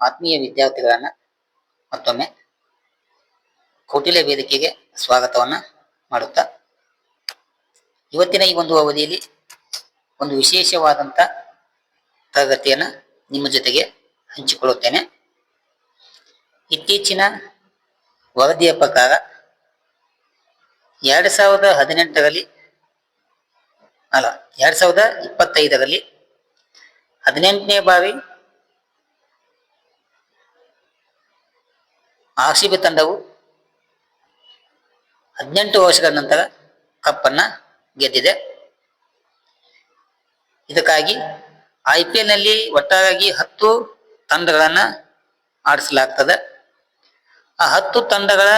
ಆತ್ಮೀಯ ವಿದ್ಯಾರ್ಥಿಗಳನ್ನ ಮತ್ತೊಮ್ಮೆ ಕೌಟಿಲ್ಯ ವೇದಿಕೆಗೆ ಸ್ವಾಗತವನ್ನ ಮಾಡುತ್ತಾ ಇವತ್ತಿನ ಈ ಒಂದು ಅವಧಿಯಲ್ಲಿ ಒಂದು ವಿಶೇಷವಾದಂತ ತರಗತಿಯನ್ನ ನಿಮ್ಮ ಜೊತೆಗೆ ಹಂಚಿಕೊಳ್ಳುತ್ತೇನೆ. ಇತ್ತೀಚಿನ ವರದಿಯ ಪ್ರಕಾರ ಎರಡ್ ಸಾವಿರದ ಹದಿನೆಂಟರಲ್ಲಿ ಅಲ್ಲ, ಎರಡ್ ಸಾವಿರದ ಇಪ್ಪತ್ತೈದರಲ್ಲಿ ಹದಿನೆಂಟನೇ ಬಾರಿ ಆರ್ ಸಿ ಬಿ ತಂಡವು ಹದಿನೆಂಟು ವರ್ಷಗಳ ನಂತರ ಕಪ್ಪನ್ನ ಗೆದ್ದಿದೆ. ಇದಕ್ಕಾಗಿ ಐ ಪಿ ಎಲ್ನಲ್ಲಿ ಒಟ್ಟಾಗಿ ಹತ್ತು ತಂಡಗಳನ್ನ ಆಡಿಸಲಾಗ್ತದೆ. ಆ ಹತ್ತು ತಂಡಗಳ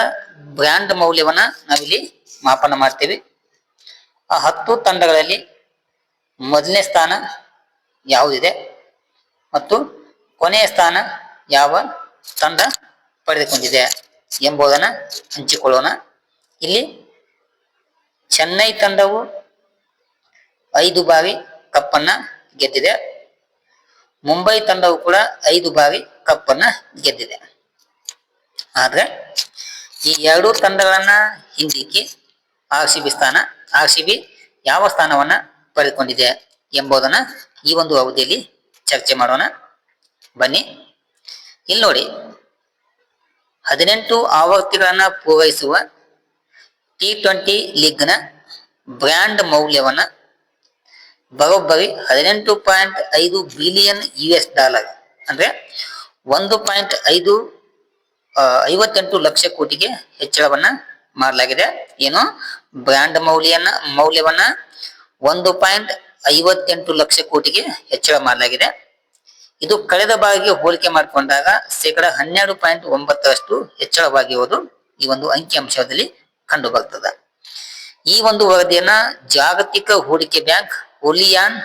ಬ್ರ್ಯಾಂಡ್ ಮೌಲ್ಯವನ್ನ ನಾವಿಲ್ಲಿ ಮಾಪನ ಮಾಡ್ತೀವಿ. ಆ ಹತ್ತು ತಂಡಗಳಲ್ಲಿ ಮೊದಲನೇ ಸ್ಥಾನ ಯಾವುದಿದೆ ಮತ್ತು ಕೊನೆಯ ಸ್ಥಾನ ಯಾವ ತಂಡ ಪಡೆದುಕೊಂಡಿದೆ ಎಂಬುದನ್ನು ಹಂಚಿಕೊಳ್ಳೋಣ. ಇಲ್ಲಿ ಚೆನ್ನೈ ತಂಡವು ಐದು ಬಾರಿ ಕಪ್ಪನ್ನ ಗೆದ್ದಿದೆ. ಮುಂಬೈ ತಂಡವು ಕೂಡ ಐದು ಬಾರಿ ಕಪ್ಪನ್ನ ಗೆದ್ದಿದೆ. ಆದ್ರೆ ಈ ಎರಡೂ ತಂಡಗಳನ್ನ ಹಿಂದಿಕ್ಕಿ ಆರ್ ಸಿ ಬಿ ಸ್ಥಾನ, ಆರ್ ಸಿ ಬಿ ಯಾವ ಸ್ಥಾನವನ್ನ ಪಡೆದುಕೊಂಡಿದೆ ಎಂಬುದನ್ನ ಈ ಒಂದು ಅವಧಿಯಲ್ಲಿ ಚರ್ಚೆ ಮಾಡೋಣ. ಬನ್ನಿ. ಇಲ್ಲಿ ನೋಡಿ ಹದಿನೆಂಟು ಆವೃತ್ತಿಗಳನ್ನ ಪೂರೈಸುವ ಟಿ ಟ್ವೆಂಟಿ ಲೀಗ್ನ ಬ್ರ್ಯಾಂಡ್ ಮೌಲ್ಯವನ್ನ ಬರೋಬ್ಬರಿ ಹದಿನೆಂಟು ಪಾಯಿಂಟ್ ಐದು ಬಿಲಿಯನ್ ಯು ಎಸ್ ಡಾಲರ್ ಅಂದ್ರೆ ಒಂದು ಪಾಯಿಂಟ್ ಐದು ಐವತ್ತೆಂಟು ಲಕ್ಷ ಕೋಟಿಗೆ ಹೆಚ್ಚಳವನ್ನ ಮಾಡಲಾಗಿದೆ. ಏನು? ಬ್ರ್ಯಾಂಡ್ ಮೌಲ್ಯನ, ಮೌಲ್ಯವನ್ನ ಒಂದು ಪಾಯಿಂಟ್ ಐವತ್ತೆಂಟು ಲಕ್ಷ ಕೋಟಿಗೆ ಹೆಚ್ಚಳ ಮಾಡಲಾಗಿದೆ. ಇದು ಕಳೆದ ಬಾರಿಗೆ ಹೋಲಿಕೆ ಮಾಡಿಕೊಂಡಾಗ ಶೇಕಡ ಹನ್ನೆರಡು ಪಾಯಿಂಟ್ ಒಂಬತ್ತರಷ್ಟು ಹೆಚ್ಚಳವಾಗಿರುವುದು ಈ ಒಂದು ಅಂಕಿಅಂಶದಲ್ಲಿ ಕಂಡು ಬರ್ತದೆ. ಈ ಒಂದು ವರದಿಯನ್ನ ಜಾಗತಿಕ ಹೂಡಿಕೆ ಬ್ಯಾಂಕ್ ಒಲಿಯಾನ್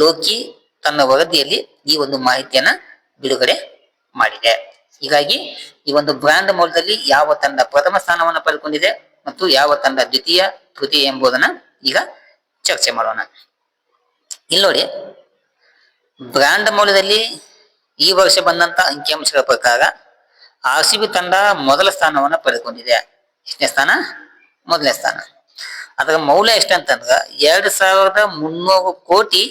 ಲೋಕಿ ತನ್ನ ವರದಿಯಲ್ಲಿ ಈ ಒಂದು ಮಾಹಿತಿಯನ್ನ ಬಿಡುಗಡೆ ಮಾಡಿದೆ. ಹೀಗಾಗಿ ಈ ಒಂದು ಬ್ರಾಂಡ್ ಮೌಲ್ಯದಲ್ಲಿ ಯಾವ ತಂಡ ಪ್ರಥಮ ಸ್ಥಾನವನ್ನು ಪಡೆದುಕೊಂಡಿದೆ ಮತ್ತು ಯಾವ ತಂಡ ದ್ವಿತೀಯ, ತೃತೀಯ ಎಂಬುದನ್ನ ಈಗ ಚರ್ಚೆ ಮಾಡೋಣ. ಇಲ್ಲಿ ನೋಡಿ ಬ್ರ್ಯಾಂಡ್ ಮೌಲ್ಯದಲ್ಲಿ ಈ ವರ್ಷ ಬಂದಂತ ಅಂಕಿಅಂಶಗಳ ಪ್ರಕಾರ ಆರ್ ಸಿ ಬಿ ತಂಡ ಮೊದಲ ಸ್ಥಾನವನ್ನ ಪಡೆದುಕೊಂಡಿದೆ. ಎಷ್ಟನೇ ಸ್ಥಾನ? ಮೊದಲನೇ ಸ್ಥಾನ. ಅದರ ಮೌಲ್ಯ ಎಷ್ಟಂತಂದ್ರ ಎರಡು ಸಾವಿರದ ಮುನ್ನೂರು ಕೋಟಿ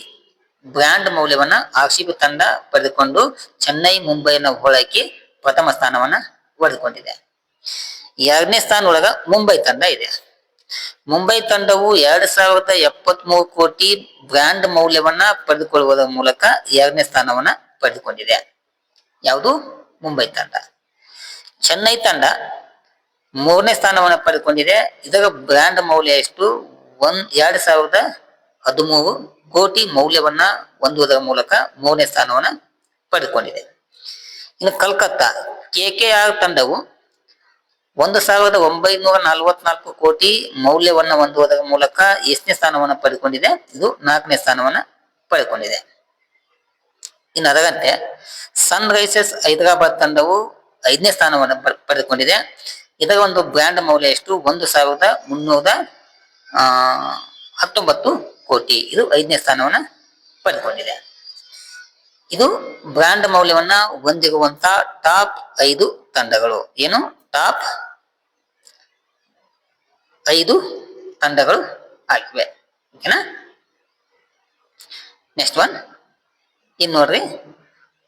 ಬ್ರ್ಯಾಂಡ್ ಮೌಲ್ಯವನ್ನ ಆರ್ ಸಿ ಬಿ ತಂಡ ಪಡೆದುಕೊಂಡು ಚೆನ್ನೈ, ಮುಂಬೈನ ಹೋಳಕ್ಕೆ ಪ್ರಥಮ ಸ್ಥಾನವನ್ನ ಪಡೆದುಕೊಂಡಿದೆ. ಎರಡನೇ ಸ್ಥಾನ ಒಳಗ ಮುಂಬೈ ತಂಡ ಇದೆ. ಮುಂಬೈ ತಂಡವು ಎರಡ್ ಸಾವಿರದ ಎಪ್ಪತ್ತ್ ಮೂರು ಕೋಟಿ ಬ್ರ್ಯಾಂಡ್ ಮೌಲ್ಯವನ್ನ ಪಡೆದುಕೊಳ್ಳುವುದರ ಮೂಲಕ ಎರಡನೇ ಸ್ಥಾನವನ್ನ ಪಡೆದುಕೊಂಡಿದೆ. ಯಾವುದು? ಮುಂಬೈ ತಂಡ. ಚೆನ್ನೈ ತಂಡ ಮೂರನೇ ಸ್ಥಾನವನ್ನ ಪಡೆದುಕೊಂಡಿದೆ. ಇದರ ಬ್ರ್ಯಾಂಡ್ ಮೌಲ್ಯ ಎಷ್ಟು? ಒಂದ್, ಎರಡ್ ಸಾವಿರದ ಹದಿಮೂರು ಕೋಟಿ ಮೌಲ್ಯವನ್ನ ಹೊಂದುವುದರ ಮೂಲಕ ಮೂರನೇ ಸ್ಥಾನವನ್ನ ಪಡೆದುಕೊಂಡಿದೆ. ಇನ್ನು ಕಲ್ಕತ್ತಾ, ಕೆ ಕೆ ಆರ್ ತಂಡವು ಒಂದು ಸಾವಿರದ ಒಂಬೈನೂರ ನಲವತ್ನಾಲ್ಕು ಕೋಟಿ ಮೌಲ್ಯವನ್ನ ಹೊಂದುವುದರ ಮೂಲಕ ಎಷ್ಟನೇ ಸ್ಥಾನವನ್ನು ಪಡೆದುಕೊಂಡಿದೆ? ಇದು ನಾಲ್ಕನೇ ಸ್ಥಾನವನ್ನ ಪಡೆದುಕೊಂಡಿದೆ. ಇನ್ನು ಅದರಂತೆ ಸನ್ ರೈಸರ್ಸ್ ಹೈದರಾಬಾದ್ ತಂಡವು ಐದನೇ ಸ್ಥಾನವನ್ನು ಪಡೆದುಕೊಂಡಿದೆ. ಇದರ ಒಂದು ಬ್ರ್ಯಾಂಡ್ ಮೌಲ್ಯ ಎಷ್ಟು? ಒಂದು ಸಾವಿರದ ಮುನ್ನೂರ ಹತ್ತೊಂಬತ್ತು ಕೋಟಿ. ಇದು ಐದನೇ ಸ್ಥಾನವನ್ನ ಪಡೆದುಕೊಂಡಿದೆ. ಇದು ಬ್ರ್ಯಾಂಡ್ ಮೌಲ್ಯವನ್ನ ಹೊಂದಿರುವಂತಹ ಟಾಪ್ ಐದು ತಂಡಗಳು. ಏನು? ಟಾಪ್ ಐದು ತಂಡಗಳು ಆಗಿವೆ. ಓಕೆನಾ ನೆಕ್ಸ್ಟ್ ಒನ್ ಇನ್ ನೋಡ್ರಿ.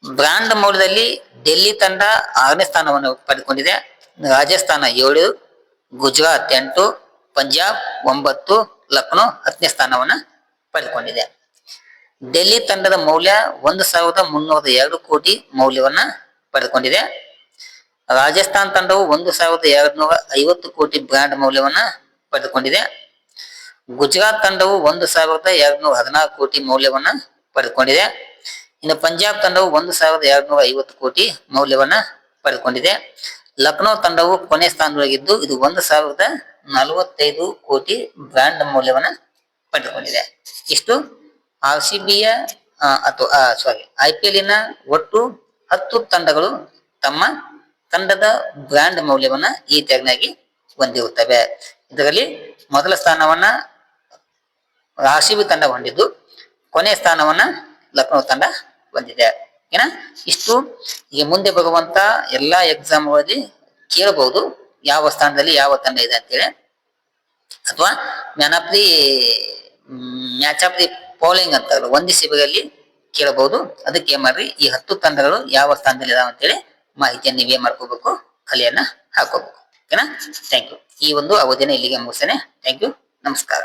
ಬ್ರಾಂಡ್ ಮೌಲ್ಯದಲ್ಲಿ ಡೆಲ್ಲಿ ತಂಡ ಆರನೇ ಸ್ಥಾನವನ್ನು ಪಡೆದುಕೊಂಡಿದೆ. ರಾಜಸ್ಥಾನ ಏಳು, ಗುಜರಾತ್ ಎಂಟು, ಪಂಜಾಬ್ ಒಂಬತ್ತು, ಲಕ್ನೋ ಹತ್ತನೇ ಸ್ಥಾನವನ್ನು ಪಡೆದುಕೊಂಡಿದೆ. ಡೆಲ್ಲಿ ತಂಡದ ಮೌಲ್ಯ ಒಂದು ಸಾವಿರದ ಮುನ್ನೂರ ಎರಡು ಕೋಟಿ ಮೌಲ್ಯವನ್ನ ಪಡೆದುಕೊಂಡಿದೆ. ರಾಜಸ್ಥಾನ್ ತಂಡವು ಒಂದು ಸಾವಿರದ ಎರಡ್ನೂರ ಐವತ್ತು ಕೋಟಿ ಬ್ರ್ಯಾಂಡ್ ಮೌಲ್ಯವನ್ನ ಪಡೆದುಕೊಂಡಿದೆ. ಗುಜರಾತ್ ತಂಡವು ಒಂದು ಸಾವಿರದ ಎರಡ್ನೂರ ಹದಿನಾರು ಕೋಟಿ ಮೌಲ್ಯವನ್ನ ಪಡೆದುಕೊಂಡಿದೆ. ಇನ್ನು ಪಂಜಾಬ್ ತಂಡವು ಒಂದು ಸಾವಿರದ ಎರಡ್ನೂರ ಐವತ್ತು ಕೋಟಿ ಮೌಲ್ಯವನ್ನ ಪಡೆದುಕೊಂಡಿದೆ. ಲಕ್ನೋ ತಂಡವು ಕೊನೆ ಸ್ಥಾನದೊಳಗಿದ್ದು ಇದು ಒಂದು ಸಾವಿರದ ನಲವತ್ತೈದು ಕೋಟಿ ಬ್ರ್ಯಾಂಡ್ ಮೌಲ್ಯವನ್ನ ಪಡೆದುಕೊಂಡಿದೆ. ಇಷ್ಟು ಆರ್ ಸಿ ಬಿಯ ಅಥವಾ ಸಾರಿ ಐ ಪಿ ಎಲ್ಲಿನ ಒಟ್ಟು ಹತ್ತು ತಂಡಗಳು ತಮ್ಮ ತಂಡದ ಬ್ರ್ಯಾಂಡ್ ಮೌಲ್ಯವನ್ನ ಈ ತೆರನಾಗಿ ಹೊಂದಿರುತ್ತವೆ. ಇದರಲ್ಲಿ ಮೊದಲ ಸ್ಥಾನವನ್ನ ರಾಶಿಬಿ ತಂಡ ಹೊಂದಿದ್ದು, ಕೊನೆಯ ಸ್ಥಾನವನ್ನ ಲಕ್ನೋ ತಂಡ ಬಂದಿದೆ ಏನ? ಇಷ್ಟು. ಈಗ ಮುಂದೆ ಬರುವಂತ ಎಲ್ಲಾ ಎಕ್ಸಾಮ್ ಎಕ್ಸಾಮ್ಗಳಲ್ಲಿ ಕೇಳಬಹುದು ಯಾವ ಸ್ಥಾನದಲ್ಲಿ ಯಾವ ತಂಡ ಇದೆ ಅಂತೇಳಿ. ಅಥವಾ man of the match of the bowling ಅಂತ ಒಂದು ಸಿಬಿಯಲ್ಲಿ ಕೇಳಬಹುದು. ಅದಕ್ಕೆ ಏನ್ ಮಾಡ್ರಿ? ಈ ಹತ್ತು ತಂಡಗಳು ಯಾವ ಸ್ಥಾನದಲ್ಲಿ ಇದಾವ ಅಂತೇಳಿ ಮಾಹಿತಿಯನ್ನು ನೀವೇ ಮಾಡ್ಕೋಬೇಕು, ಕಲೆಯನ್ನ ಹಾಕೋಬೇಕು. ಓಕೆನಾ? ಥ್ಯಾಂಕ್ ಯು ಈ ಒಂದು ಅವಧಿನ ಇಲ್ಲಿಗೆ ಮುಗಿಸ್ತೇನೆ. ಥ್ಯಾಂಕ್ ಯು ನಮಸ್ಕಾರ.